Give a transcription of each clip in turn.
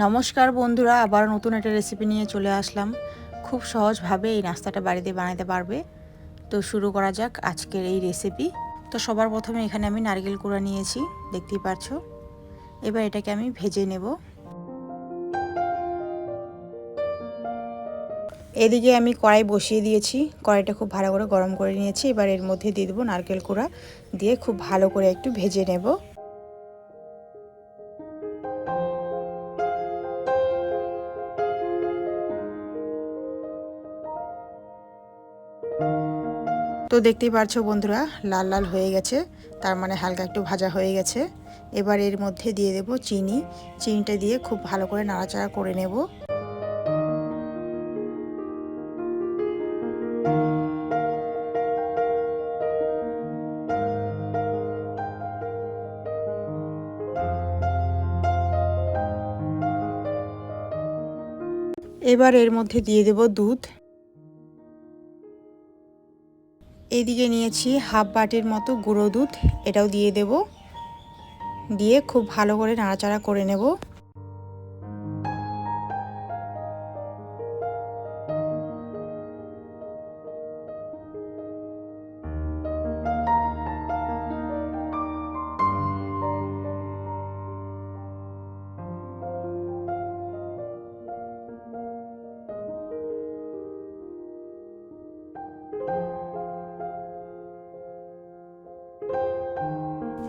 নমস্কার বন্ধুরা, আবার নতুন একটা রেসিপি নিয়ে চলে আসলাম। খুব সহজভাবে এই নাস্তাটা বাড়িতে বানাতে পারবে। তো শুরু করা যাক আজকের এই রেসিপি তো সবার প্রথমে এখানে আমি নারকেল কুড়া নিয়েছি, দেখতেই পাচ্ছ এবার এটাকে আমি ভেজে নেব। এদিকে আমি কড়াই বসিয়ে দিয়েছি, কড়াইটা খুব ভালো করে গরম করে নিয়েছি। এবার এর মধ্যে দিয়ে দেবো নারকেল কুড়া, দিয়ে খুব ভালো করে একটু ভেজে নেব। তো দেখতেই পারছ বন্ধুরা, লাল লাল হয়ে গেছে, তার মানে হালকা একটু ভাজা হয়ে গেছে। এবার এর মধ্যে দিয়ে দেব চিনি, চিনিটা দিয়ে খুব ভালো করে নাড়াচাড়া করে নেব। এবার এর মধ্যে দিয়ে দেব দুধ। এইদিকে নিয়েছি হাফ বাটির মতো গুঁড়ো দুধ, এটাও দিয়ে দেব। দিয়ে খুব ভালো করে নাড়াচাড়া করে নেব।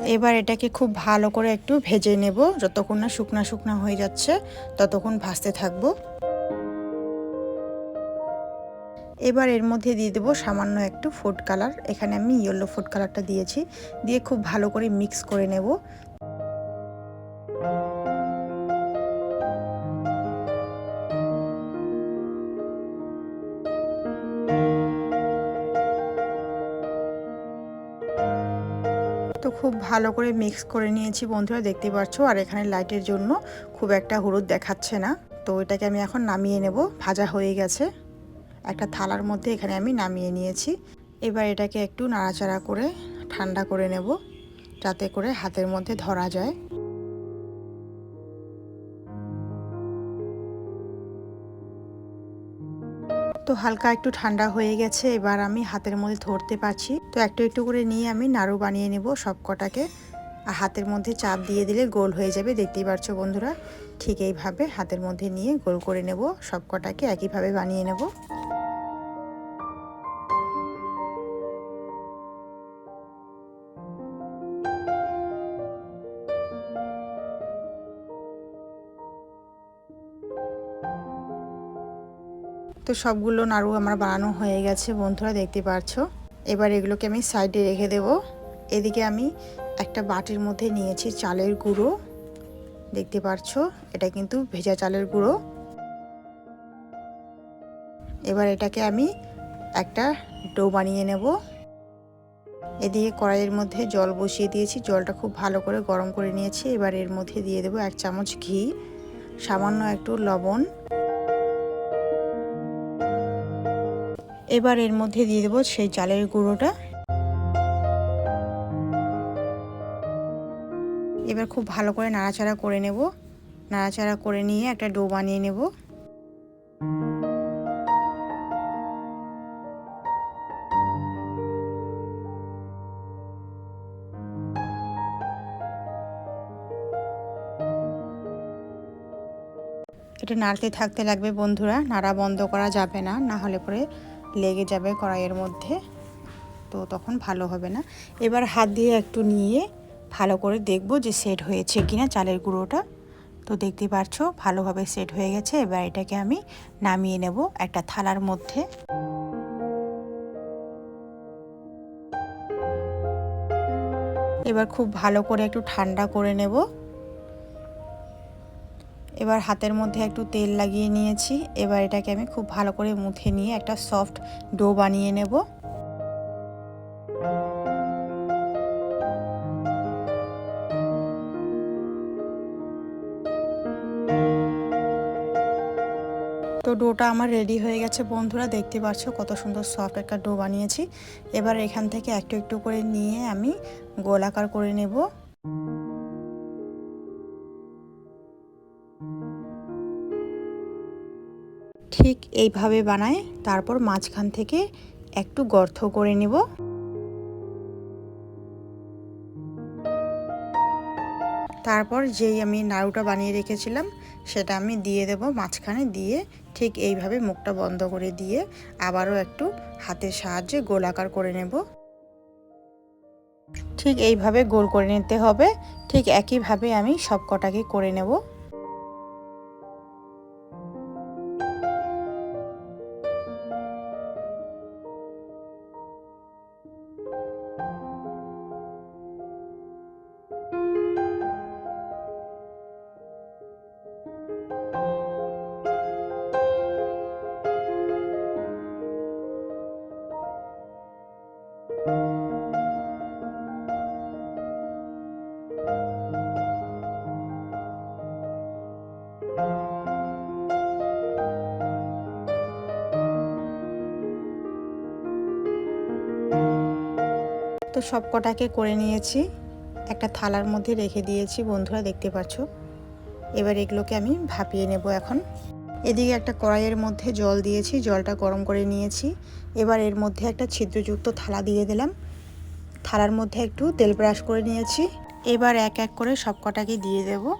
এবার এটাকে খুব ভালো করে একটু ভেজে নেব। যতক্ষণ না শুকনা শুকনা হয়ে যাচ্ছে, ততক্ষণ ভাজতে থাকব। এবার এর মধ্যে দিয়ে দেবো সামান্য একটু ফুড কালার এখানে আমি ইয়েলো ফুড কালারটা দিয়েছি। দিয়ে খুব ভালো করে মিক্স করে নেব। তো খুব ভালো করে মিক্স করে নিয়েছি বন্ধুরা দেখতে পাচ্ছ আর এখানে লাইটের জন্য খুব একটা হলুদ দেখাচ্ছে না। তো এটাকে আমি এখন নামিয়ে নেব, ভাজা হয়ে গেছে। একটা থালার মধ্যে এখানে আমি নামিয়ে নিয়েছি। এবার এটাকে একটু নাড়াচাড়া করে ঠান্ডা করে নেব, যাতে করে হাতের মধ্যে ধরা যায়। হালকা একটু ঠান্ডা হয়ে গেছে, এবার আমি হাতের মধ্যে ধরতে পারছি। তো একটু একটু করে নিয়ে আমি নাড়ু বানিয়ে নেব সব কটাকে আর হাতের মধ্যে চাপ দিয়ে দিলে গোল হয়ে যাবে, দেখতেই পারছ বন্ধুরা? ঠিক এইভাবে হাতের মধ্যে নিয়ে গোল করে নেব সব কটাকে একইভাবে বানিয়ে নেব। তো সবগুলো নাড়ু আমার বানানো হয়ে গেছে, বন্ধুরা দেখতে পারছ। এবার এগুলোকে আমি সাইডে রেখে দেব। এদিকে আমি একটা বাটির মধ্যে নিয়েছি চালের গুঁড়ো। দেখতে পারছ, এটা কিন্তু ভেজা চালের গুঁড়ো। এবার এটাকে আমি একটা ডো বানিয়ে নেব। এদিকে কড়াইয়ের মধ্যে জল বসিয়ে দিয়েছি, জলটা খুব ভালো করে গরম করে নিয়েছি। এবার এর মধ্যে দিয়ে দেবো এক চামচ ঘি, সামান্য একটু লবণ। এবার এর মধ্যে দিয়ে দেবো সেই চালের গুঁড়োটা। এবার খুব ভালো করে নাড়াচাড়া করে নেব। নাড়াচাড়া করে নিয়ে একটা ডো বানিয়ে নেব। এটা নাড়তে থাকতে লাগবে বন্ধুরা, নাড়া বন্ধ করা যাবে না না হলে পরে লেগে যাবে কড়াইয়ের মধ্যে। তো তখন ভালো হবে না। এবার হাত দিয়ে একটু নিয়ে ভালো করে দেখব যে সেট হয়েছে কিনা চালের গুঁড়োটা। তো দেখতে পাচ্ছ ভালোভাবে সেট হয়ে গেছে। এবার এটাকে আমি নামিয়ে নেব একটা থালার মধ্যে। এবার খুব ভালো করে একটু ঠান্ডা করে নেব। এবার হাতের মধ্যে একটু তেল লাগিয়ে নিয়েছি। এবার এটাকে আমি খুব ভালো করে মুথে নিয়ে একটা সফট ডো বানিয়ে নেব। তো ডোটা আমার রেডি হয়ে গেছে বন্ধুরা, দেখতে পাচ্ছ কত সুন্দর সফট একটা ডো বানিয়েছি। এবার এখান থেকে একটু একটু করে নিয়ে আমি গোলাকার করে নেব। ঠিক এইভাবে বানায়, তারপর মাঝখান থেকে একটু গর্ত করে নেব। তারপর যেই আমি নাড়ুটা বানিয়ে রেখেছিলাম, সেটা আমি দিয়ে দেব মাঝখানে দিয়ে, ঠিক এইভাবে মুখটা বন্ধ করে দিয়ে আবারও একটু হাতের সাহায্যে গোলাকার করে নেব। ঠিক এইভাবে গোল করে নিতে হবে, ঠিক একইভাবে আমি সব কটাকে করে নেব। তো সব কটাকে করে নিয়েছি। একটা থালার মধ্যে রেখে দিয়েছি, বন্ধুরা দেখতে পাচ্ছ। এবার এগুলোকে আমি ভাপিয়ে নেব এখন। এদিকে একটা কড়াইয়ের মধ্যে জল দিয়েছি, জলটা গরম করে নিয়েছি। এবার এর মধ্যে একটা ছিদ্রযুক্ত থালা দিয়ে দিলাম। থালার মধ্যে একটু তেল ব্রাশ করে নিয়েছি। এবার এক এক করে সব কটাকে দিয়ে দেবো।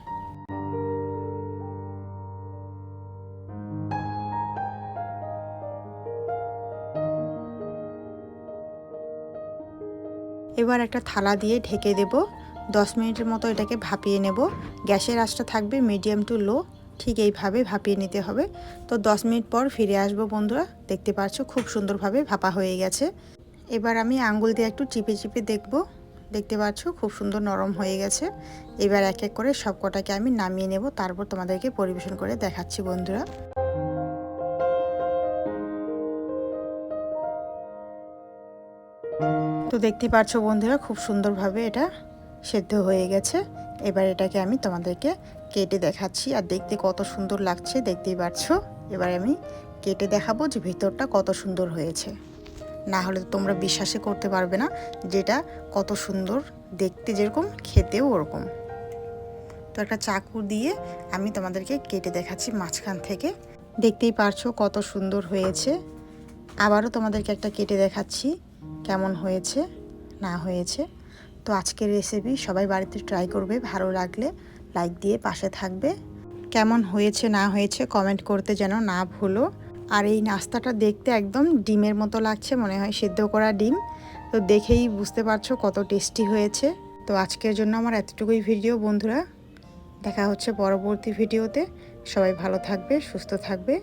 এবার একটা থালা দিয়ে ঢেকে দেব। দশ মিনিটের মতো এটাকে ভাপিয়ে নেব। গ্যাসের আঁচটা থাকবে মিডিয়াম টু লো। ঠিক এইভাবে ভাপিয়ে নিতে হবে। তো দশ মিনিট পর ফিরে আসব বন্ধুরা। দেখতে পাচ্ছ খুব সুন্দরভাবে ভাপা হয়ে গেছে। এবার আমি আঙ্গুল দিয়ে একটু চিপে চিপে দেখব। দেখতে পাচ্ছ খুব সুন্দর নরম হয়ে গেছে। এবার এক এক করে সব কটাকে আমি নামিয়ে নেব। তারপর তোমাদেরকে পরিবেশন করে দেখাচ্ছি বন্ধুরা। তো দেখতে পাচ্ছ বন্ধুরা, খুব সুন্দরভাবে এটা সেদ্ধ হয়ে গেছে। এবার এটাকে আমি তোমাদেরকে কেটে দেখাচ্ছি, আর দেখতে কত সুন্দর লাগছে, দেখতেই পাচ্ছ এবার আমি কেটে দেখাবো যে ভিতরটা কত সুন্দর হয়েছে। না হলে তোমরা বিশ্বাসে করতে পারবে না যেটা কত সুন্দর, দেখতে যেরকম, খেতেও ওরকম। তো একটা চাকু দিয়ে আমি তোমাদেরকে কেটে দেখাচ্ছি মাঝখান থেকে। দেখতেই পারছ কত সুন্দর হয়েছে। আবারও তোমাদেরকে একটা কেটে দেখাচ্ছি। কেমন হয়েছে, না হয়েছে, তো আজকের রেসিপি সবাই বাড়িতে ট্রাই করবে, ভালো লাগলে লাইক দিয়ে পাশে থাকবে। কেমন হয়েছে, না হয়েছে কমেন্ট করতে যেন না ভুলো। আর এই নাস্তাটা দেখতে একদম ডিমের মতো লাগছে, মনে হয় সিদ্ধ করা ডিম। তো দেখেই বুঝতে পারছ কত টেস্টি হয়েছে। তো আজকের জন্য আমার এতটুকুই ভিডিও বন্ধুরা। দেখা হচ্ছে পরবর্তী ভিডিওতে সবাই ভালো থাকবে, সুস্থ থাকবে।